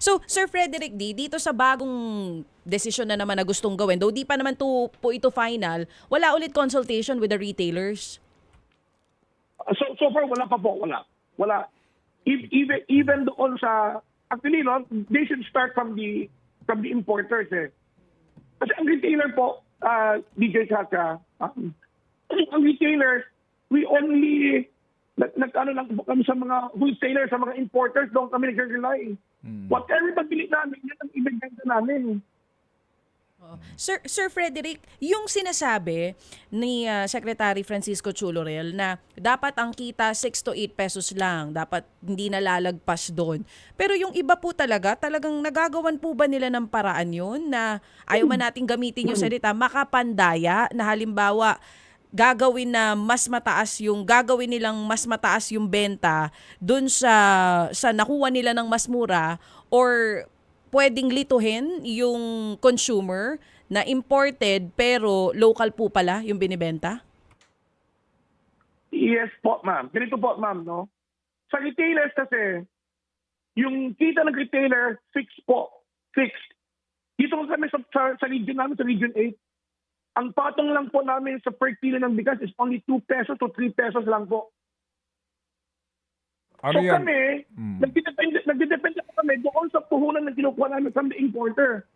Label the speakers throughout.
Speaker 1: So, Sir Frederick D, dito sa bagong desisyon na naman na gustong gawin, though di pa naman to, po ito final, wala ulit consultation with the retailers?
Speaker 2: Uh, So, so far, wala pa po, wala. Wala. E- Even, even doon sa, actually, no, they should start from the, from the importers eh. Kasi ang retailer po, uh, DJ Chacha, um, ang retailer, we only, nag, nag ano lang po kami sa mga wholesalers, sa mga importers, doon kami nag-rely. Whatever pabili namin, yun ang ibigay namin.
Speaker 1: Sir, Sir Frederick, yung sinasabi ni ah, Secretary Francisco Chulorel na dapat ang kita 6 to 8 pesos lang, dapat hindi nalalagpas doon. Pero yung iba po talaga, talagang nagagawan po ba nila ng paraan yun na ayaw man nating gamitin yung salita, makapandaya na halimbawa gagawin na mas mataas yung gagawin nilang mas mataas yung benta doon sa sa nakuha nila ng mas mura or pwedeng lituhin yung consumer na imported pero local po pala yung binibenta?
Speaker 2: Yes po, ma'am. Ganito po, ma'am, no? Sa retailers kasi, yung kita ng retailer, fixed po. Fixed. Dito kami sa, sa, sa region namin, sa region 8, ang patong lang po namin sa per kilo ng bigas is only 2 pesos to 3 pesos lang po.
Speaker 3: Ano
Speaker 2: so
Speaker 3: yan?
Speaker 2: kami,
Speaker 3: Mm.
Speaker 2: nagdidepende, nagdidepende po kami doon sa puhunan na kinukuha namin from the importer.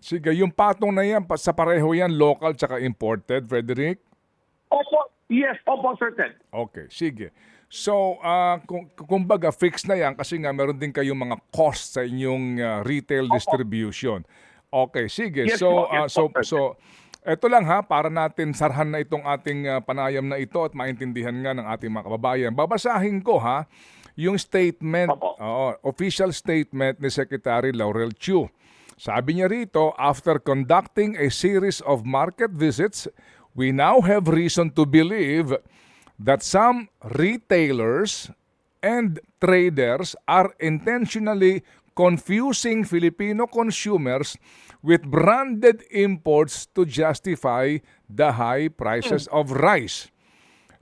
Speaker 3: Sige, yung patong na yan, sa pareho yan, local tsaka imported, Frederick?
Speaker 2: Opo, yes, opo, certain.
Speaker 3: Okay, sige. So, ah, kung, kumbaga, fix na yan kasi nga meron din kayong mga cost sa inyong ah, retail distribution. Okay, sige.
Speaker 2: Yes
Speaker 3: so,
Speaker 2: po, yes
Speaker 3: ah, so,
Speaker 2: po,
Speaker 3: so, eto lang ha, para natin sarhan na itong ating ah, panayam na ito at maintindihan nga ng ating mga kababayan. Babasahin ko ha, yung statement, oo, official statement ni Secretary Laurel Chu. Sabi niya rito, after conducting a series of market visits, we now have reason to believe that some retailers and traders are intentionally confusing Filipino consumers with branded imports to justify the high prices of rice.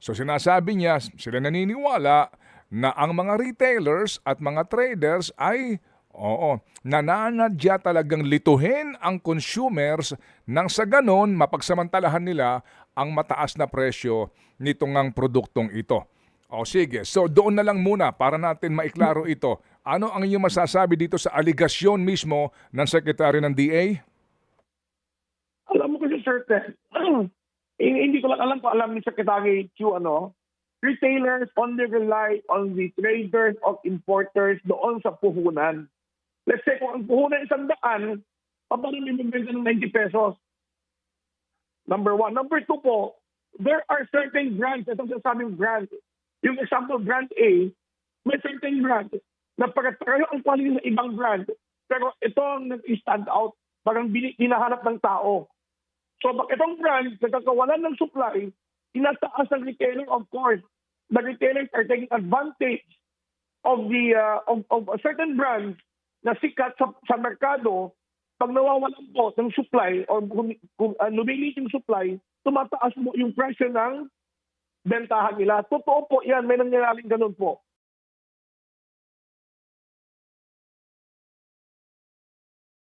Speaker 3: So sinasabi niya, sila naniniwala na ang mga retailers at mga traders ay oo, nananadya talagang lituhin ang consumers nang sa ganon mapagsamantalahan nila ang mataas na presyo nitong ang produktong ito. O sige, so doon na lang muna para natin maiklaro ito. Ano ang inyong masasabi dito sa aligasyon mismo ng Secretary ng DA?
Speaker 2: alam mo kasi certain, eh, hindi ko lang alam kung alam ni Secretary Q ano, retailers only rely on the traders of importers doon sa puhunan. Let's say kung ang puhunan isang daan, paano nilibenta ng 90 pesos? Number one. Number two po, there are certain brands, itong sasabing brand, yung example brand A, may certain brand na pagkatayo ang quality ng ibang brand, pero ito ang nag-stand out, parang hinahanap ng tao. So itong brand, nagkakawalan ng supply, inataas ng retailer, of course. The retailers are taking advantage of the uh, of, of a certain brands na sikat sa, sa merkado, pag nawawalan po ng supply or kung, kung uh, lumilit yung supply, tumataas mo yung presyo ng bentahan nila. Totoo po yan, may nangyayaring ganun po.